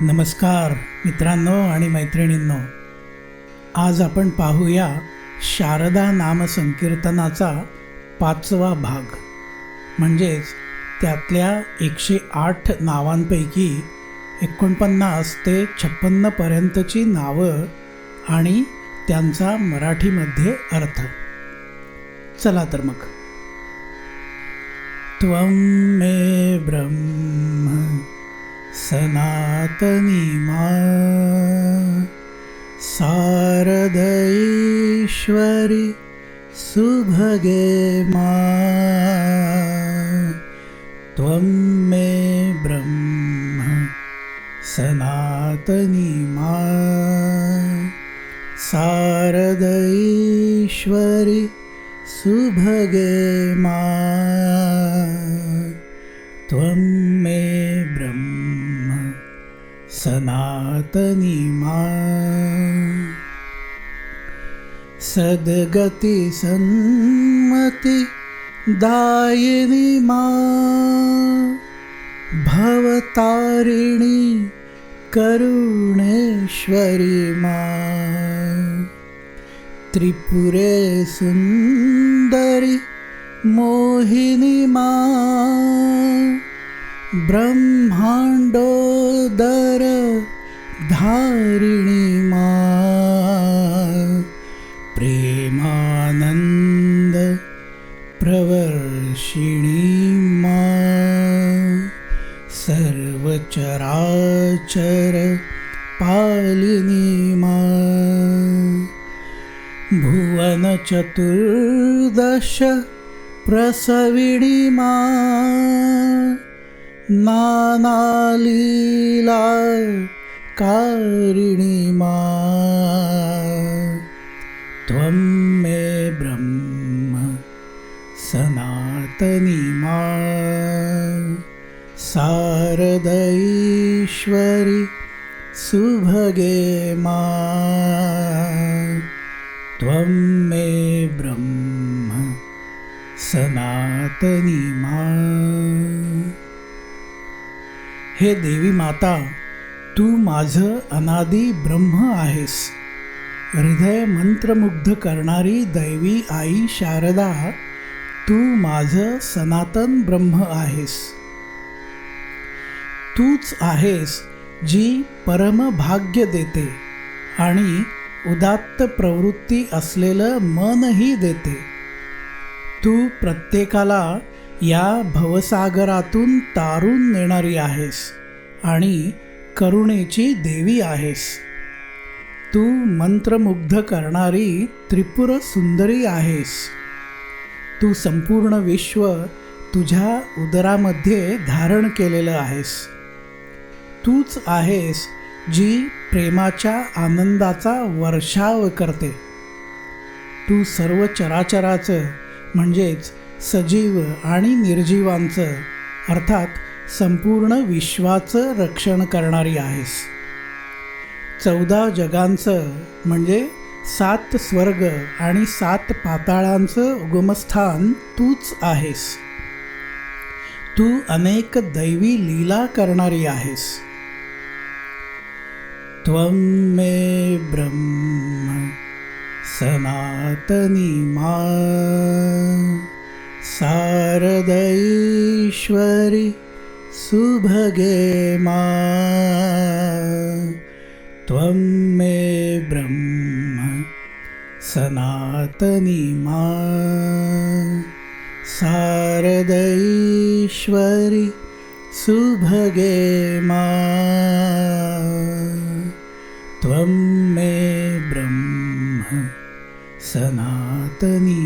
नमस्कार मित्रांनो आणि मैत्रिणींनो. आज आपण पाहूया शारदा नामसंकीर्तनाचा पाचवा भाग. म्हणजेच त्यातल्या एकशे आठ नावांपैकी एकोणपन्नास ते छप्पन्नपर्यंतची नावं आणि त्यांचा मराठीमध्ये अर्थ. चला तर मग. त्वं मे ब्रह्म सनातनी मा शारदैश्वरि सुभगे मा। त्वं मे ब्रह्म सनातनी मा शारदैश्वरि सुभगे मा। त्वं मे सनातनी मा सद्गति सन्मति दायिनी मा भवतारिणी करुणेश्वरी मा त्रिपुरे सुन्दरि मोहिनी मा ब्रह्माण्डोदर धारिणी मा प्रेमानन्द प्रवर्षिणी मा सर्वचराचर पालिनी मा भुवनचतुर्दश प्रसविणी मा नानालीला कारिणी मा त्वं मे ब्रह्म सनातनी मा शारदैश्वरि सुभगे मा त्वं मे ब्रह्म सनातनी मा हे देवी माता तू माझं अनादी ब्रह्म आहेस. हृदय मंत्रमुग्ध करणारी दैवी आई शारदा तू माझं सनातन ब्रह्म आहेस. तूच आहेस जी परमभाग्य देते आणि उदात्त प्रवृत्ती असलेलं मनही देते. तू प्रत्येकाला या भवसागरातून तारून नेणारी आहेस आणि करुणेची देवी आहेस. तू मंत्रमुग्ध करणारी त्रिपुर सुंदरी आहेस. तू संपूर्ण विश्व तुझ्या उदरामध्ये धारण केलेलं आहेस. तूच आहेस जी प्रेमाच्या आनंदाचा वर्षाव करते. तू सर्व चराचराचं म्हणजेच सजीव आणि निर्जीवांचं अर्थात संपूर्ण विश्वाचं रक्षण करणारी आहेस. चौदा जगांचं म्हणजे सात स्वर्ग आणि सात पाताळांचं उगमस्थान तूच आहेस. तू अनेक दैवी लीला करणारी आहेस. त्वं मे ब्रह्म सनातनी मा शारदैश्वरि सुभगे मा। त्वं मे ब्रह्म सनातनी मा। शारदैश्वरि सुभगे मा। त्वं मे ब्रह्म सनातनी